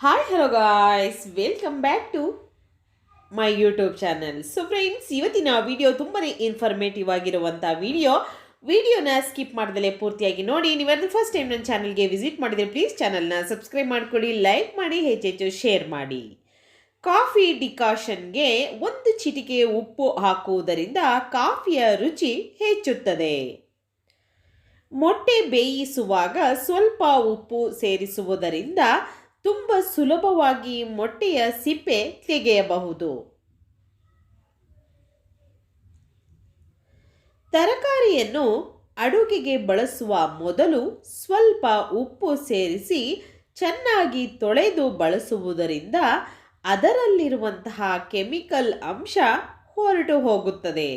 Hi hello guys welcome back to my YouTube channel so friends ಇವತ್ತಿನ video ತುಂಬಾ informative ಆಗಿರುವಂಥ video ವಿಡಿಯೋನ ಸ್ಕಿಪ್ ಮಾಡ್ದಲೇ ಪೂರ್ತಿಯಾಗಿ ನೋಡಿ. ನೀವೆಲ್ಲ ಫಸ್ಟ್ ಟೈಮ್ ನನ್ನ ಚಾನಲ್ಗೆ ವಿಸಿಟ್ ಮಾಡಿದರೆ ಪ್ಲೀಸ್ ಚಾನಲ್ನ ಸಬ್ಸ್ಕ್ರೈಬ್ ಮಾಡ್ಕೊಳ್ಳಿ ಲೈಕ್ ಮಾಡಿ, ಹೆಚ್ಚೆಚ್ಚು ಶೇರ್ ಮಾಡಿ. ಕಾಫಿ ಡಿಕಾಷನ್ಗೆ ಒಂದು ಚಿಟಿಕೆ ಉಪ್ಪು ಹಾಕುವುದರಿಂದ ಕಾಫಿಯ ರುಚಿ ಹೆಚ್ಚುತ್ತದೆ. ಮೊಟ್ಟೆ ಬೇಯಿಸುವಾಗ ಸ್ವಲ್ಪ ಉಪ್ಪು ಸೇರಿಸುವುದರಿಂದ ತುಂಬ ಸುಲಭವಾಗಿ ಮೊಟ್ಟೆಯ ಸಿಪ್ಪೆ ತೆಗೆಯಬಹುದು. ತರಕಾರಿಯನ್ನು ಅಡುಗೆಗೆ ಬಳಸುವ ಮೊದಲು ಸ್ವಲ್ಪ ಉಪ್ಪು ಸೇರಿಸಿ ಚೆನ್ನಾಗಿ ತೊಳೆದು ಬಳಸುವುದರಿಂದ ಅದರಲ್ಲಿರುವಂತಹ ಕೆಮಿಕಲ್ ಅಂಶ ಹೊರಟು ಹೋಗುತ್ತದೆ.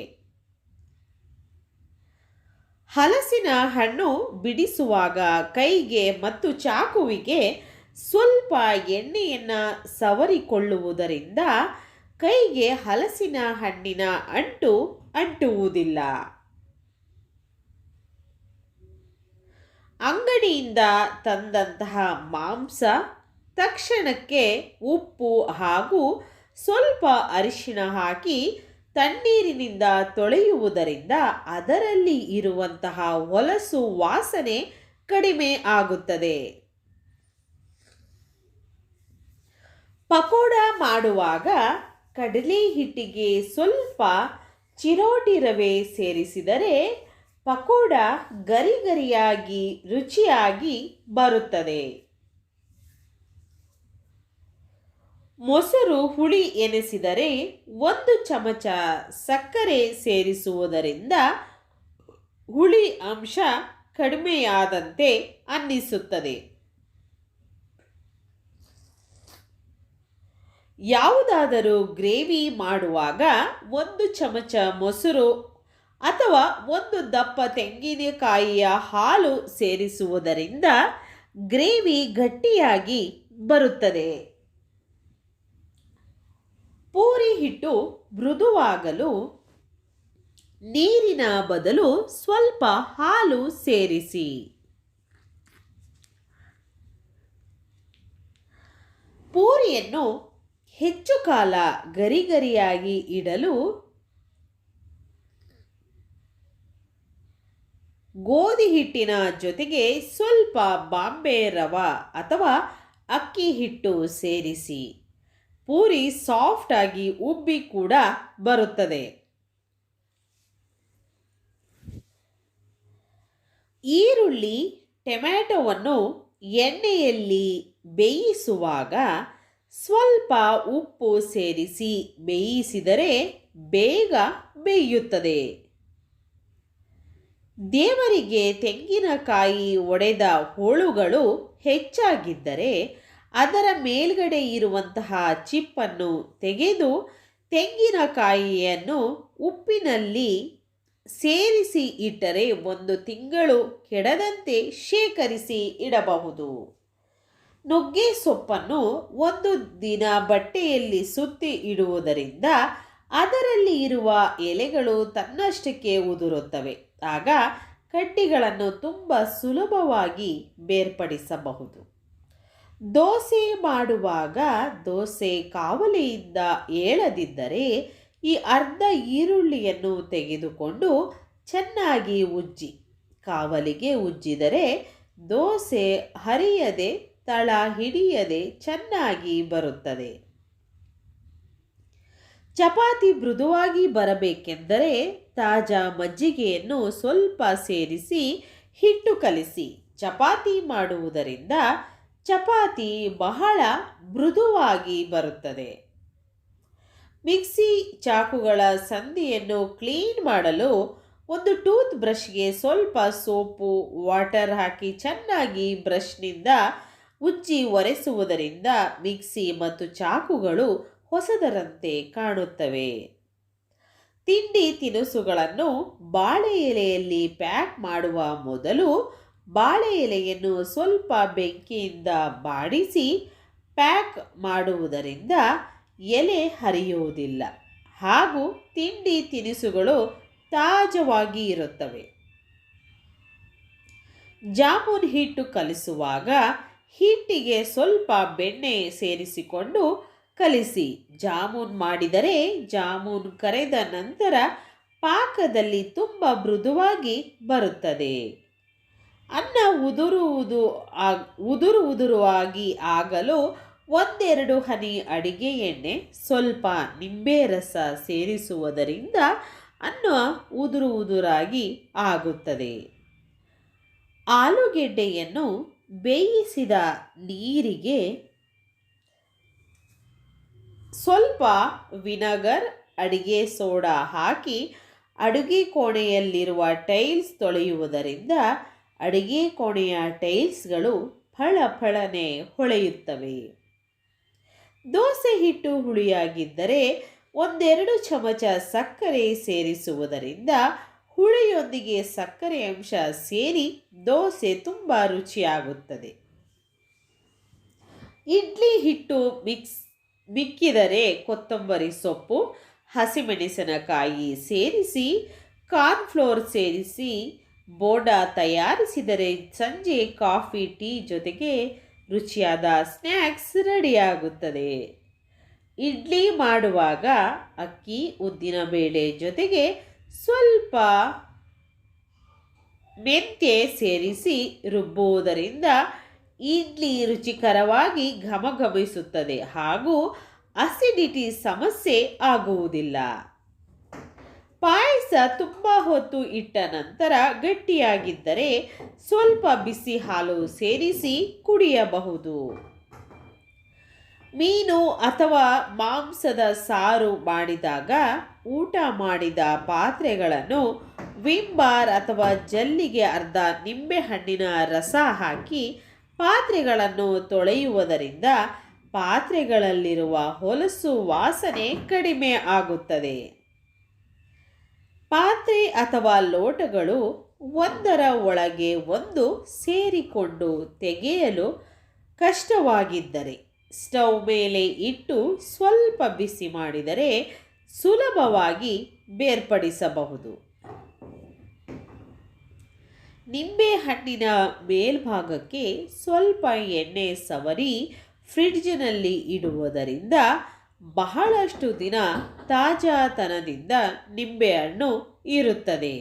ಹಲಸಿನ ಹಣ್ಣು ಬಿಡಿಸುವಾಗ ಕೈಗೆ ಮತ್ತು ಚಾಕುವಿಗೆ ಸ್ವಲ್ಪ ಎಣ್ಣೆಯನ್ನು ಸವರಿಕೊಳ್ಳುವುದರಿಂದ ಕೈಗೆ ಹಲಸಿನ ಹಣ್ಣಿನ ಅಂಟು ಅಂಟುವುದಿಲ್ಲ. ಅಂಗಡಿಯಿಂದ ತಂದಂತಹ ಮಾಂಸ ತಕ್ಷಣಕ್ಕೆ ಉಪ್ಪು ಹಾಗೂ ಸ್ವಲ್ಪ ಅರಿಶಿಣ ಹಾಕಿ ತಣ್ಣೀರಿನಿಂದ ತೊಳೆಯುವುದರಿಂದ ಅದರಲ್ಲಿ ಇರುವಂತಹ ಹೊಲಸು ವಾಸನೆ ಕಡಿಮೆ ಆಗುತ್ತದೆ. ಪಕೋಡ ಮಾಡುವಾಗ ಕಡಲೆ ಹಿಟ್ಟಿಗೆ ಸ್ವಲ್ಪ ಚಿರೋಟಿ ರವೆ ಸೇರಿಸಿದರೆ ಪಕೋಡ ಗರಿಗರಿಯಾಗಿ, ರುಚಿಯಾಗಿ ಬರುತ್ತದೆ. ಮೊಸರು ಹುಳಿ ಎನಿಸಿದರೆ ಒಂದು ಚಮಚ ಸಕ್ಕರೆ ಸೇರಿಸುವುದರಿಂದ ಹುಳಿ ಅಂಶ ಕಡಿಮೆಯಾದಂತೆ ಅನ್ನಿಸುತ್ತದೆ. ಯಾವುದಾದರೂ ಗ್ರೇವಿ ಮಾಡುವಾಗ ಒಂದು ಚಮಚ ಮೊಸರು ಅಥವಾ ಒಂದು ದಪ್ಪ ತೆಂಗಿನಕಾಯಿಯ ಹಾಲು ಸೇರಿಸುವುದರಿಂದ ಗ್ರೇವಿ ಗಟ್ಟಿಯಾಗಿ ಬರುತ್ತದೆ. ಪೂರಿ ಹಿಟ್ಟು ಮೃದುವಾಗಲು ನೀರಿನ ಬದಲು ಸ್ವಲ್ಪ ಹಾಲು ಸೇರಿಸಿ. ಪೂರಿಯನ್ನು ಹೆಚ್ಚು ಕಾಲ ಗರಿಗರಿಯಾಗಿ ಇಡಲು ಗೋಧಿ ಹಿಟ್ಟಿನ ಜೊತೆಗೆ ಸ್ವಲ್ಪ ಬಾಂಬೆ ರವ ಅಥವಾ ಅಕ್ಕಿ ಹಿಟ್ಟು ಸೇರಿಸಿ. ಪೂರಿ ಸಾಫ್ಟ್ ಆಗಿ ಉಬ್ಬಿ ಕೂಡ ಬರುತ್ತದೆ. ಈರುಳ್ಳಿ, ಟೊಮ್ಯಾಟೊವನ್ನು ಎಣ್ಣೆಯಲ್ಲಿ ಬೇಯಿಸುವಾಗ ಸ್ವಲ್ಪ ಉಪ್ಪು ಸೇರಿಸಿ ಬೇಯಿಸಿದರೆ ಬೇಗ ಬೇಯುತ್ತದೆ. ದೇವರಿಗೆ ತೆಂಗಿನಕಾಯಿ ಒಡೆದ ಹೋಳುಗಳು ಹೆಚ್ಚಾಗಿದ್ದರೆ ಅದರ ಮೇಲ್ಗಡೆ ಇರುವಂತಹ ಚಿಪ್ಪನ್ನು ತೆಗೆದು ತೆಂಗಿನಕಾಯಿಯನ್ನು ಉಪ್ಪಿನಲ್ಲಿ ಸೇರಿಸಿ ಇಟ್ಟರೆ ಒಂದು ತಿಂಗಳು ಕೆಡದಂತೆ ಶೇಖರಿಸಿ ಇಡಬಹುದು. ನುಗ್ಗೆ ಸೊಪ್ಪನ್ನು ಒಂದು ದಿನ ಬಟ್ಟೆಯಲ್ಲಿ ಸುತ್ತಿ ಇಡುವುದರಿಂದ ಅದರಲ್ಲಿ ಇರುವ ಎಲೆಗಳು ತನ್ನಷ್ಟಕ್ಕೆ ಉದುರುತ್ತವೆ. ಆಗ ಕಡ್ಡಿಗಳನ್ನು ತುಂಬ ಸುಲಭವಾಗಿ ಬೇರ್ಪಡಿಸಬಹುದು. ದೋಸೆ ಮಾಡುವಾಗ ದೋಸೆ ಕಾವಲಿಯಿಂದ ಏಳದಿದ್ದರೆ ಈ ಅರ್ಧ ಈರುಳ್ಳಿಯನ್ನು ತೆಗೆದುಕೊಂಡು ಚೆನ್ನಾಗಿ ಉಜ್ಜಿ. ಕಾವಲಿಗೆ ಉಜ್ಜಿದರೆ ದೋಸೆ ಹರಿಯದೆ ತಳ ಹಿಡಿಯದೆ ಚೆನ್ನಾಗಿ ಬರುತ್ತದೆ. ಚಪಾತಿ ಮೃದುವಾಗಿ ಬರಬೇಕೆಂದರೆ ತಾಜಾ ಮಜ್ಜಿಗೆಯನ್ನು ಸ್ವಲ್ಪ ಸೇರಿಸಿ ಹಿಟ್ಟು ಕಲಿಸಿ. ಚಪಾತಿ ಮಾಡುವುದರಿಂದ ಚಪಾತಿ ಬಹಳ ಮೃದುವಾಗಿ ಬರುತ್ತದೆ. ಮಿಕ್ಸಿ ಚಾಕುಗಳ ಸಂದಿಯನ್ನು ಕ್ಲೀನ್ ಮಾಡಲು ಒಂದು ಟೂತ್ ಬ್ರಷ್ಗೆ ಸ್ವಲ್ಪ ಸೋಪು, ವಾಟರ್ ಹಾಕಿ ಚೆನ್ನಾಗಿ ಬ್ರಷ್ನಿಂದ ಉಜ್ಜಿ ಒರೆಸುವುದರಿಂದ ಮಿಕ್ಸಿ ಮತ್ತು ಚಾಕುಗಳು ಹೊಸದರಂತೆ ಕಾಣುತ್ತವೆ. ತಿಂಡಿ ತಿನಿಸುಗಳನ್ನು ಬಾಳೆ ಎಲೆಯಲ್ಲಿ ಪ್ಯಾಕ್ ಮಾಡುವ ಮೊದಲು ಬಾಳೆ ಎಲೆಯನ್ನು ಸ್ವಲ್ಪ ಬೆಂಕಿಯಿಂದ ಬಾಡಿಸಿ ಪ್ಯಾಕ್ ಮಾಡುವುದರಿಂದ ಎಲೆ ಹರಿಯುವುದಿಲ್ಲ. ಹಾಗೂ ತಿಂಡಿ ತಿನಿಸುಗಳು ತಾಜವಾಗಿ ಇರುತ್ತವೆ. ಜಾಮೂನ್ ಹಿಟ್ಟು ಕಲಿಸುವಾಗ ಹಿಟ್ಟಿಗೆ ಸ್ವಲ್ಪ ಬೆಣ್ಣೆ ಸೇರಿಸಿಕೊಂಡು ಕಲಿಸಿ. ಜಾಮೂನ್ ಮಾಡಿದರೆ ಜಾಮೂನ್ ಕರೆದ ನಂತರ ಪಾಕದಲ್ಲಿ ತುಂಬ ಮೃದುವಾಗಿ ಬರುತ್ತದೆ. ಅನ್ನ ಉದುರುವುದು ಆಗ್, ಉದುರು ಉದುರುವಾಗಿ ಆಗಲು ಒಂದೆರಡು ಹನಿ ಅಡಿಗೆ ಎಣ್ಣೆ, ಸ್ವಲ್ಪ ನಿಂಬೆ ರಸ ಸೇರಿಸುವುದರಿಂದ ಅನ್ನ ಉದುರು ಉದುರಾಗಿ ಆಗುತ್ತದೆ. ಆಲೂಗೆಡ್ಡೆಯನ್ನು ಬೇಯಿಸಿದ ನೀರಿಗೆ ಸ್ವಲ್ಪ ವಿನಗರ್, ಅಡಿಗೆ ಸೋಡಾ ಹಾಕಿ ಅಡುಗೆ ಕೋಣೆಯಲ್ಲಿರುವ ಟೈಲ್ಸ್ ತೊಳೆಯುವುದರಿಂದ ಅಡುಗೆ ಕೋಣೆಯ ಟೈಲ್ಸ್ಗಳು ಫಳಫಳನೆ ಹೊಳೆಯುತ್ತವೆ. ದೋಸೆ ಹಿಟ್ಟು ಹುಳಿಯಾಗಿದ್ದರೆ ಒಂದೆರಡು ಚಮಚ ಸಕ್ಕರೆ ಸೇರಿಸುವುದರಿಂದ ಹುಳಿಯೊಂದಿಗೆ ಸಕ್ಕರೆ ಅಂಶ ಸೇರಿ ದೋಸೆ ತುಂಬ ರುಚಿಯಾಗುತ್ತದೆ. ಇಡ್ಲಿ ಹಿಟ್ಟು ಮಿಕ್ಸ್, ಮಿಕ್ಕಿದರೆ ಕೊತ್ತಂಬರಿ ಸೊಪ್ಪು, ಹಸಿಮೆಣಸಿನಕಾಯಿ ಸೇರಿಸಿ, ಕಾರ್ನ್ಫ್ಲೋರ್ ಸೇರಿಸಿ, ಬೋಡಾ ತಯಾರಿಸಿದರೆ ಸಂಜೆ ಕಾಫಿ, ಟೀ ಜೊತೆಗೆ ರುಚಿಯಾದ ಸ್ನ್ಯಾಕ್ಸ್ ರೆಡಿಯಾಗುತ್ತದೆ. ಇಡ್ಲಿ ಮಾಡುವಾಗ ಅಕ್ಕಿ, ಉದ್ದಿನ ಬೇಳೆ ಜೊತೆಗೆ ಸ್ವಲ್ಪ ಮೆಂತ್ಯೆ ಸೇರಿಸಿ ರುಬ್ಬುವುದರಿಂದ ಇಡ್ಲಿ ರುಚಿಕರವಾಗಿ ಘಮಘಮಿಸುತ್ತದೆ ಹಾಗೂ ಅಸಿಡಿಟಿ ಸಮಸ್ಯೆ ಆಗುವುದಿಲ್ಲ. ಪಾಯಸ ತುಂಬ ಹೊತ್ತು ಇಟ್ಟ ನಂತರ ಗಟ್ಟಿಯಾಗಿದ್ದರೆ ಸ್ವಲ್ಪ ಬಿಸಿ ಹಾಲು ಸೇರಿಸಿ ಕುಡಿಯಬಹುದು. ಮೀನು ಅಥವಾ ಮಾಂಸದ ಸಾರು ಮಾಡಿದಾಗ ಊಟ ಮಾಡಿದ ಪಾತ್ರೆಗಳನ್ನು ವಿಮ್ ಬಾರ್ ಅಥವಾ ಜಲ್ಲಿಗೆ ಅರ್ಧ ನಿಂಬೆಹಣ್ಣಿನ ರಸ ಹಾಕಿ ಪಾತ್ರೆಗಳನ್ನು ತೊಳೆಯುವುದರಿಂದ ಪಾತ್ರೆಗಳಲ್ಲಿರುವ ಹೊಲಸು ವಾಸನೆ ಕಡಿಮೆ ಆಗುತ್ತದೆ. ಪಾತ್ರೆ ಅಥವಾ ಲೋಟಗಳು ಒಂದರ ಒಳಗೆ ಒಂದು ಸೇರಿಕೊಂಡು ತೆಗೆಯಲು ಕಷ್ಟವಾಗಿದ್ದರೆ, ಸ್ಟವ್ ಮೇಲೆ ಇಟ್ಟು ಸ್ವಲ್ಪ ಬಿಸಿ ಮಾಡಿದರೆ ಸುಲಭವಾಗಿ ಬೇರ್ಪಡಿಸಬಹುದು. ನಿಂಬೆ ಹಣ್ಣಿನ ಮೇಲ್ಭಾಗಕ್ಕೆ ಸ್ವಲ್ಪ ಎಣ್ಣೆ ಸವರಿ ಫ್ರಿಡ್ಜ್ನಲ್ಲಿ ಇಡುವುದರಿಂದ ಬಹಳಷ್ಟು ದಿನ ತಾಜಾತನದಿಂದ ನಿಂಬೆಹಣ್ಣು ಇರುತ್ತದೆ.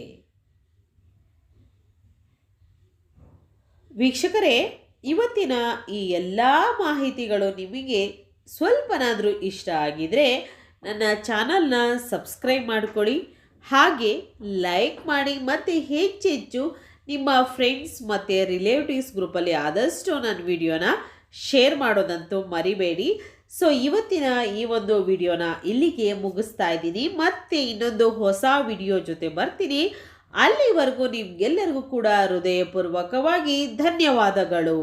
ವೀಕ್ಷಕರೇ, ಇವತ್ತಿನ ಈ ಎಲ್ಲ ಮಾಹಿತಿಗಳು ನಿಮಗೆ ಸ್ವಲ್ಪನಾದರೂ ಇಷ್ಟ ಆಗಿದರೆ ನನ್ನ ಚಾನಲ್ನ ಸಬ್ಸ್ಕ್ರೈಬ್ ಮಾಡಿಕೊಳ್ಳಿ. ಹಾಗೆ ಲೈಕ್ ಮಾಡಿ ಮತ್ತು ಹೆಚ್ಚೆಚ್ಚು ನಿಮ್ಮ ಫ್ರೆಂಡ್ಸ್ ಮತ್ತು ರಿಲೇಟಿವ್ಸ್ ಗ್ರೂಪಲ್ಲಿ ಆದಷ್ಟು ನನ್ನ ವಿಡಿಯೋನ ಶೇರ್ ಮಾಡೋದಂತೂ ಮರಿಬೇಡಿ. ಸೊ, ಇವತ್ತಿನ ಈ ಒಂದು ವಿಡಿಯೋನ ಇಲ್ಲಿಗೆ ಮುಗಿಸ್ತಾ ಇದ್ದೀನಿ. ಮತ್ತೆ ಇನ್ನೊಂದು ಹೊಸ ವಿಡಿಯೋ ಜೊತೆ ಬರ್ತೀನಿ. ಅಲ್ಲಿವರೆಗೂ ನಿಮ್ಗೆಲ್ಲರಿಗೂ ಕೂಡ ಹೃದಯಪೂರ್ವಕವಾಗಿ ಧನ್ಯವಾದಗಳು.